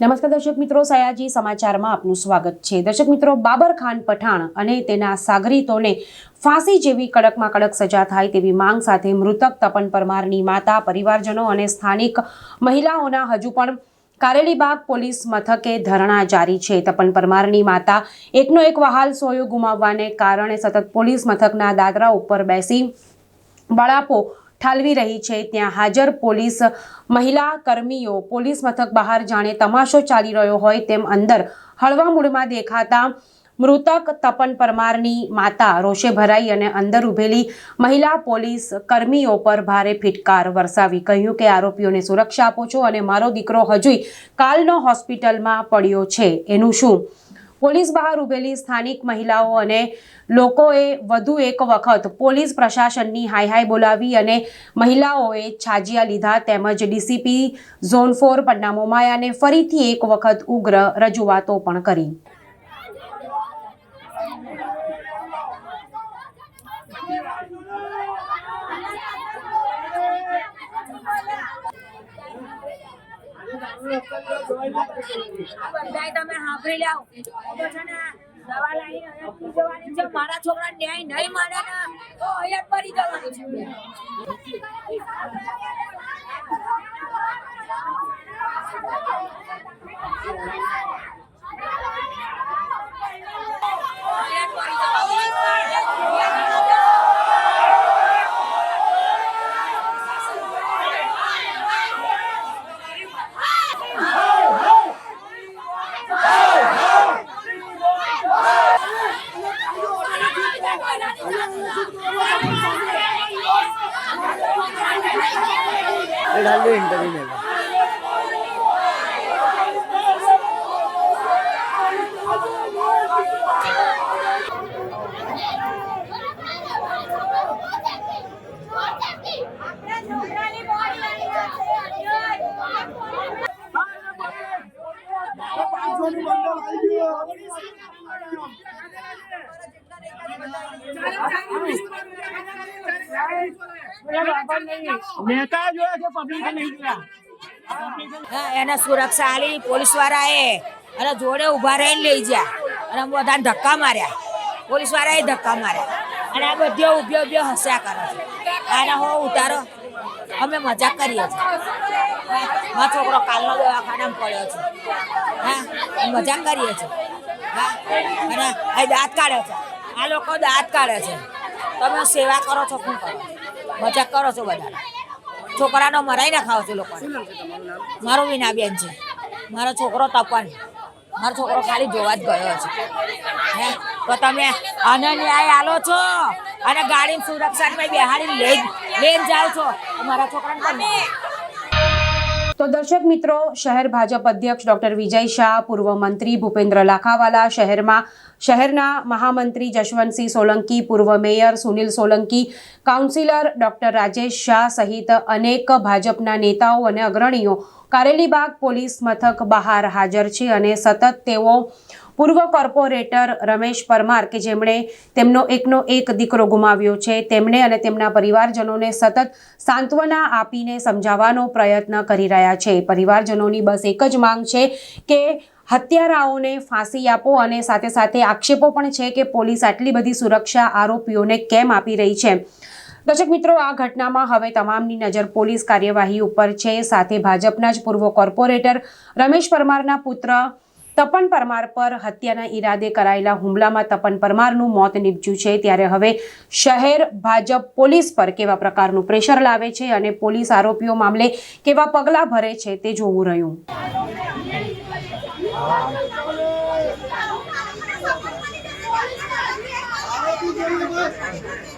નમસ્કાર દર્શક મિત્રો, સયાજી સમાચારમાં આપનું સ્વાગત છે. દર્શક મિત્રો, બાબર ખાન પઠાણ અને તેના સાગરીતોને ફાંસી જેવી કડકમાં કડક સજા થાય તેવી માંગ સાથે મૃતક તપન પરમારની માતા, પરિવારજનો અને સ્થાનિક મહિલાઓના હજુ પણ કારેલીબાગ પોલીસ મથકે ધરણા જારી છે. તપન પરમારની માતા એકનો એક વહાલ સોયો ગુમાવવાને કારણે સતત પોલીસ મથકના દાદરા ઉપર બેસી બળાપો ઠાલવી રહી છે. ત્યાં હાજર પોલીસ મહિલા કર્મીઓ પોલીસ મથક બહાર જાણે તમાશો ચાલી રહ્યો હોય તેમ અંદર હળવા મૂળમાં દેખાતા મૃતક તપન પરમારની માતા રોષે ભરાઈ અને અંદર ઊભેલી મહિલા પોલીસ કર્મીઓ પર ભારે ફિટકાર વરસાવી કહ્યું કે આરોપીઓને સુરક્ષા આપો છો અને મારો દીકરો હજુય કાલનો હોસ્પિટલમાં પડ્યો છે. એનું શું? પોલીસ બહાર ઊભેલી સ્થાનિક મહિલાઓ અને લોકોએ વધુ એક વખત પોલીસ પ્રશાસનની હાય હાય બોલાવી અને મહિલાઓએ છાજિયા લીધા તેમજ ડીસીપી ઝોન ફોર પન્ના મોમાયાને ફરીથી એક વખત ઉગ્ર રજૂઆતો પણ કરી. બધાય તમે સાંભળી તો છે ને, દવા મારા છોકરા ન્યાય નહીં મળે ને, તો અહીંયા મરી જવાનું এটা হলো ইন্টারভিউ নেবে। એને સુરક્ષા આલી પોલીસ વાળાએ અને જોડે ઊભા રહીને લઈ ગયા. અને બધાને ધક્કા માર્યા. પોલીસ વાળાએ ધક્કા માર્યા. અને આ બધે ઉભ્યો ઉભ્યો હસ્યા કરે છે. આને હો, ઉતારો. અમે મજાક કરીએ છીએ. મારો છોકરો કાલનો દવાખાનામાં પડ્યો છે. હા મજાક કરીએ છીએ. હા, અને આ દાંત કાઢે છે. આ લોકો દાંત કાઢે છે. તમે સેવા કરો છો, શું કરો મજાક કરો છો બધા છોકરાનો મરાઈ નાખાવો છો લોકો મારું વિનાબેન છે. મારો છોકરો તપન. મારો છોકરો ખાલી જોવા જ ગયો છે. હે? તો તમે આને ન્યાય આલો છો? અને ગાડી સુરક્ષા બેહાડી લઈ લઈને જાઓ છો? મારા છોકરાને પણ તો દર્શક મિત્રો, શહેર ભાજપ અધ્યક્ષ ડોક્ટર વિજય શાહ, પૂર્વ મંત્રી ભૂપેન્દ્ર લાખાવાલા, શહેરમાં, શહેરના મહામંત્રી જશવંતસિંહ સોલંકી, પૂર્વ mayor Sunil Solanki, councillor doctor Rajesh Shah સહિત અનેક ભાજપના નેતાઓ અને અગ્રણીઓ કારેલીબાગ પોલીસ મથક બહાર હાજર છે અને સતત તેઓ પૂર્વ કોર્પોરેટર રમેશ પરમાર, કે જેમણે તેમનો એકનો એક દીકરો ગુમાવ્યો છે, તેમણે અને તેમના પરિવારજનોને સતત સાંત્વના આપીને સમજાવવાનો પ્રયત્ન કરી રહ્યા છે. પરિવારજનોની બસ એક જ માંગ છે કે હત્યારાઓને ફાંસી આપો અને સાથે સાથે આક્ષેપો પણ છે કે પોલીસ આટલી બધી સુરક્ષા આરોપીઓને કેમ આપી રહી છે. દર્શક મિત્રો, આ ઘટનામાં હવે તમામની નજર પોલીસ કાર્યવાહી ઉપર છે. સાથે ભાજપના જ પૂર્વ કોર્પોરેટર રમેશ પરમારના પુત્ર તપન પરમાર પર હત્યાના ઈરાદે કરાયેલા હુમલામાં તપન પરમારનું મોત નીપજ્યું છે. ત્યારે હવે શહેર ભાજપ પોલીસ પર કેવા પ્રકારનું પ્રેશર લાવે છે અને પોલીસ આરોપીઓ મામલે કેવા પગલાં ભરે છે તે જોવું રહ્યું. Thank ચાર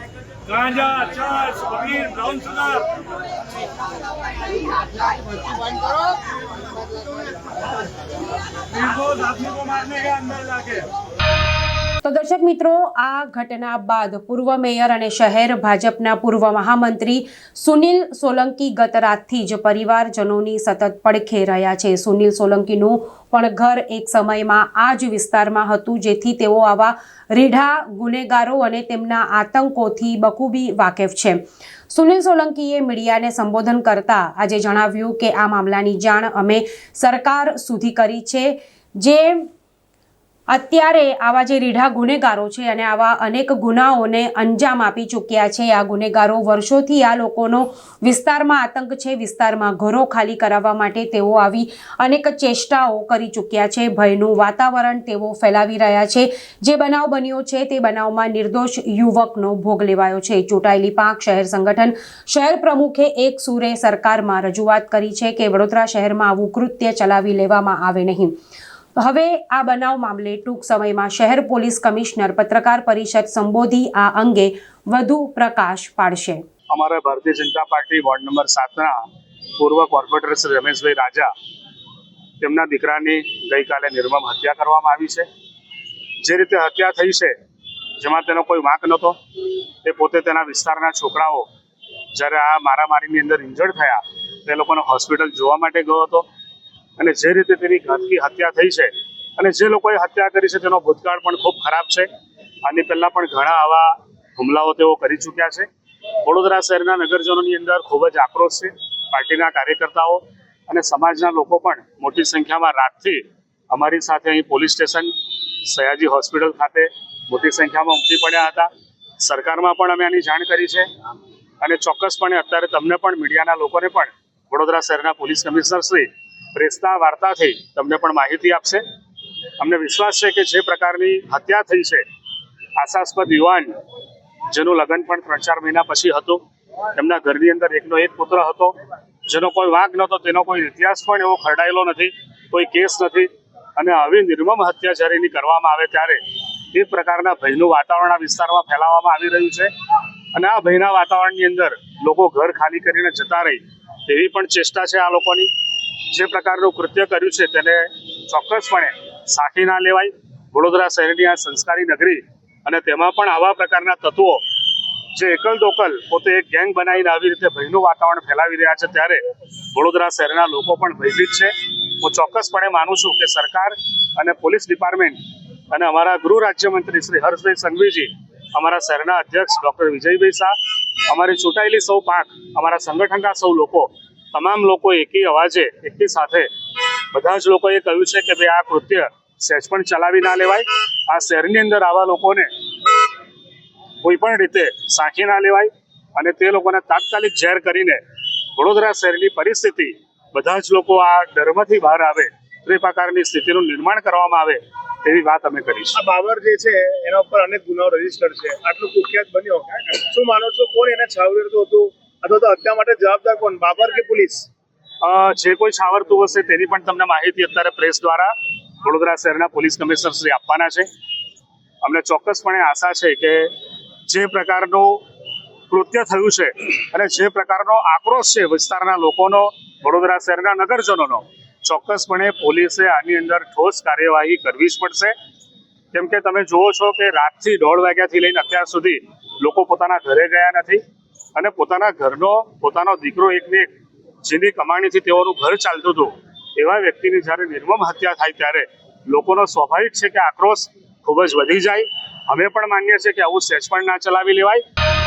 ગાંજા ચાર અમીન બ્રાઉન સુગર इनको आदमी को मारने के अंदर जाके તો દર્શક મિત્રો, આ ઘટના બાદ પૂર્વ મેયર અને શહેર ભાજપના પૂર્વ મહામંત્રી સુનિલ સોલંકી ગત રાતથી જ પરિવારજનોની સતત પડખે રહ્યા છે. સુનિલ સોલંકીનું પણ ઘર એક સમયમાં આ જ વિસ્તારમાં હતું, જેથી તેઓ આવા રીઢા ગુનેગારો અને તેમના આતંકોથી બખૂબી વાકેફ છે. સુનિલ સોલંકીએ મીડિયાને સંબોધન કરતા આજે જણાવ્યું કે, આ મામલાની જાણ અમે સરકાર સુધી કરી છે. જે અત્યારે આવા જે રીઢા ગુનેગારો છે અને આવા અનેક ગુનાઓને અંજામ આપી ચૂક્યા છે, આ ગુનેગારો વર્ષોથી આ લોકોનો વિસ્તારમાં આતંક છે, વિસ્તારમાં ઘરો ખાલી કરાવવા માટે તેઓ આવી અનેક ચેષ્ટાઓ કરી ચૂક્યા છે, ભયનું વાતાવરણ તેઓ ફેલાવી રહ્યા છે. જે બનાવ બન્યો છે તે બનાવમાં નિર્દોષ યુવકનો ભોગ લેવાયો છે. ચૂંટાયેલી પાંખ શહેર સંગઠન શહેર પ્રમુખે એક સુરે સરકારમાં રજૂઆત કરી છે કે વડોદરા શહેરમાં આવું કૃત્ય ચલાવી લેવામાં આવે નહીં. હવે આ બનાવ મામલે ટૂંક સમયમાં શહેર પોલીસ કમિશનર પત્રકાર પરિષદ સંબોધી આ અંગે વધુ પ્રકાશ પાડશે. અમારા Bharatiya Janata Party ward number સાતના પૂર્વ કોર્પોરેટર શ્રી રમેશભાઈ રાજા તેમના દીકરાની ગઈકાલે નિર્મમ હત્યા કરવામાં આવી છે. જે રીતે હત્યા થઈ છે, જેમાં તેનો કોઈ વાંક નહોતો, તે પોતે તેના વિસ્તારના છોકરાઓ જ્યારે આ મારામારીની અંદર ઇન્જર્ડ થયા, તે લોકોને હોસ્પિટલ જોવા માટે ગયો હતો. અને જે રીતે તેની ઘાતકી હત્યા થઈ છે અને જે લોકોએ હત્યા કરી છે તેનો ભૂતકાળ પણ ખૂબ ખરાબ છે. આની પહેલાં પણ ઘણા આવા હુમલાઓ તેઓ કરી ચૂક્યા છે. વડોદરા શહેરના નગરજનોની અંદર ખૂબ જ આક્રોશ છે પાર્ટીના કાર્યકર્તાઓ અને સમાજના લોકો પણ મોટી સંખ્યામાં રાતથી અમારી સાથે અહીં પોલીસ સ્ટેશન, સયાજી હોસ્પિટલ ખાતે મોટી સંખ્યામાં ઉમટી પડ્યા હતા. સરકારમાં પણ અમે આની જાણ કરી છે અને ચોક્કસપણે અત્યારે તમને પણ મીડિયાના લોકોને પણ વડોદરા શહેરના પોલીસ કમિશનર શ્રી પ્રેસના વાર્તાથી તમને પણ માહિતી આપશે. અમને વિશ્વાસ છે કે જે પ્રકારની હત્યા થઈ છે, આશાસ્પદ યુવાન, જેનું લગ્ન પણ ત્રણ ચાર મહિના પછી હતું, એમના ઘરની અંદર એકનો એક પુત્ર હતો, જેનો કોઈ વાંક નહોતો, તેનો કોઈ ઇતિહાસ પણ એવો ખરડાયેલો નથી, કોઈ કેસ નથી, અને આવી નિર્મમ હત્યા જ્યારે એની કરવામાં આવે ત્યારે એ પ્રકારના ભયનું વાતાવરણ આ વિસ્તારમાં ફેલાવવામાં આવી રહ્યું છે. અને આ ભયના વાતાવરણની અંદર લોકો ઘર ખાલી કરીને જતા રહી તેવી પણ ચેષ્ટા છે આ લોકોની. જે પ્રકારનું કૃત્ય કર્યું છે તેને ચોક્કસપણે સાખી ના લેવાય. વડોદરા શહેરની આ સંસ્કારી નગરી અને તેમાં પણ આવા પ્રકારના તત્વો જે એકલ દોકલ પોતે એક ગેંગ બનાવીને આવી રીતે ભયનું વાતાવરણ ફેલાવી રહ્યા છે ત્યારે વડોદરા શહેરના લોકો પણ ભયભીત છે. હું ચોક્કસપણે માનું છું કે સરકાર અને પોલીસ ડિપાર્ટમેન્ટ અને અમારા ગૃહ રાજ્યમંત્રી શ્રી હર્ષભાઈ સંઘવીજી, અમારા શહેરના અધ્યક્ષ ડૉક્ટર વિજયભાઈ શાહ, અમારી ચૂંટાયેલી સૌ પાંખ અમારા સંગઠનના સૌ લોકો તમામ લોકો એકી અવાજે, એકી સાથે બધા જ લોકોએ કહ્યું છે કે ભાઈ આ કૃત્ય સહેજ પણ ચલાવી ના લેવાય. આ શહેરની અંદર આવા લોકોને કોઈ પણ રીતે સાંખી ના લેવાય અને તે લોકોને તાત્કાલિક ઝેર કરીને વડોદરા શહેરની પરિસ્થિતિ બધા જ લોકો આ ડર્મથી બહાર આવે તે પ્રકારની સ્થિતિનું નિર્માણ કરવામાં આવે તેવી વાત અમે કરી આ બાબર જે છે, એના ઉપર અનેક ગુનાઓ રજિસ્ટર છે. આટલું કુખ્યાત બન્યો. શું માનો છો? કોણ એને છાવરતું હતું? અથવા તો હત્યા માટે જવાબદાર કોણ? બાબર કે પોલીસ? જે કોઈ છાવરતું હશે તેની પણ તમને માહિતી અત્યારે પ્રેસ દ્વારા વડોદરા શહેરના પોલીસ કમિશનર શ્રી આપવાના છે. અમને ચોક્કસપણે આશા છે કે જે પ્રકારનું કૃત્ય થયું છે અને જે પ્રકારનો આક્રોશ છે વિસ્તારના લોકોનો, વડોદરા શહેરના નગરજનોનો, ચોક્કસપણે પોલીસે આની અંદર ઠોસ કાર્યવાહી કરવી જ પડશે. કેમ કે તમે જુઓ છો કે રાતથી દોઢ વાગ્યાથી લઈને અત્યાર સુધી લોકો પોતાના ઘરે ગયા નથી. અને પોતાના ઘરનો, પોતાનો દીકરો એકને એક જેની કમાણીથી તેઓનું ઘર ચાલતું હતું, એવા વ્યક્તિની જ્યારે નિર્મમ હત્યા થાય ત્યારે લોકોનો સ્વાભાવિક છે કે આક્રોશ ખૂબ જ વધી જાય. અમે પણ માનીએ છીએ કે આવું સહેજ પણ ના ચલાવી લેવાય.